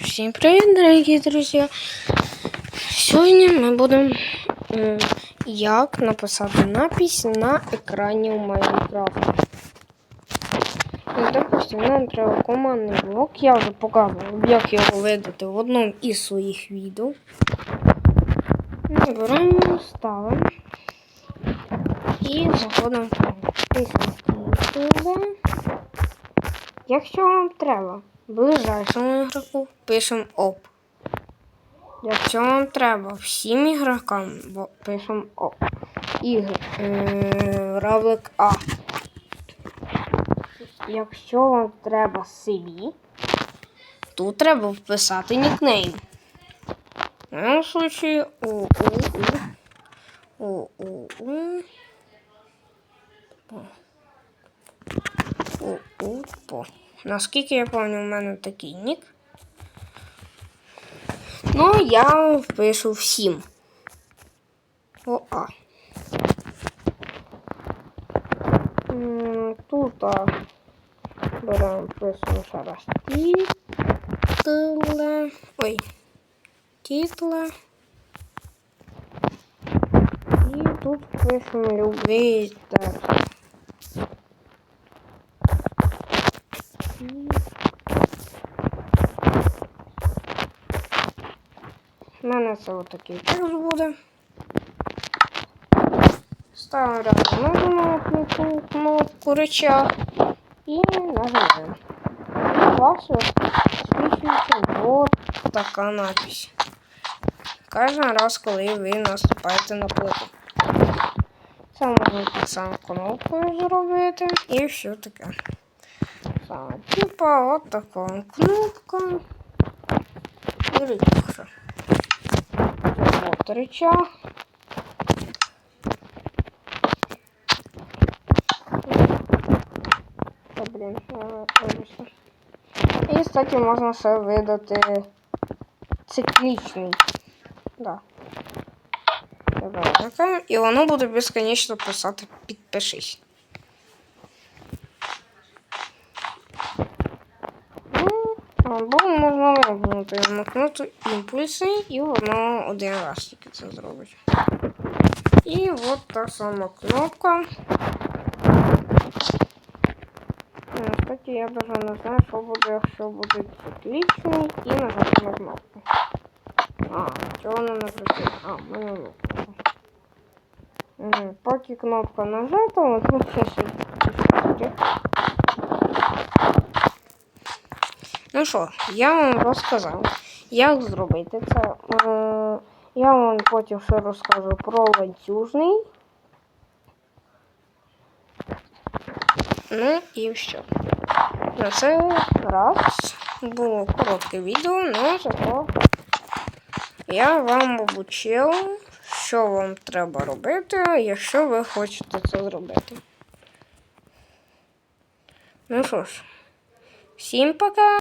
Всім привіт, дорогі друзі! Сьогодні ми будемо як написати напис на екрані у Майнкрафті. Ну, допустим, нам треба командний блок. Я вже показував, як його видати в одному із своїх відео. Беремо, ставимо і заходимо в. Якщо вам треба ближайшому ігроку, пишемо ОП. Якщо вам треба всім ігрокам, пишемо ОП. Ігр, е, равлик А. Якщо вам треба собі, тут треба вписати нікнейм. В моєму случаю у у у у у у Наскільки я пам'ятаю, у мене такий нік. Ну, я впишу всім. О, а. Тут а, беремо пишемо ще раз тітле. Ой. Тітле. І тут пишемо любий текст. У мене це отакий текст буде. Ставимо рядом кнопку, кнопку речах і нажимаємо. Вас свічується вот така надпись. Кожен раз, коли ви наступаєте на плиту. Це можна так само кнопкою зробити і все таке. Саме, типа от така кнопка. І речах. Рычаг. Та, блін, вибачте. І, кстати, можна ще видати циклічний. Да. Таке. І воно буде безконечно писати підпишись. Ну, Або можна вимкнути вимкнути імпульси і воно один раз тільки це зробить. І от та сама кнопка. Ну, Кстати, я даже не знаю, що буде, якщо буде циклічний і нажати на кнопку. А, чого вона не працює? А, мене. Угу. Поки кнопка нажата, от тут ще ще. Ну що, я вам розказав, як зробити це. Е, Я вам потім ще розкажу про ланцюжний. Ну і все. На це раз було коротке відео, але зато я вам обучив, що вам треба робити, якщо ви хочете це зробити. Ну що ж, всім пока!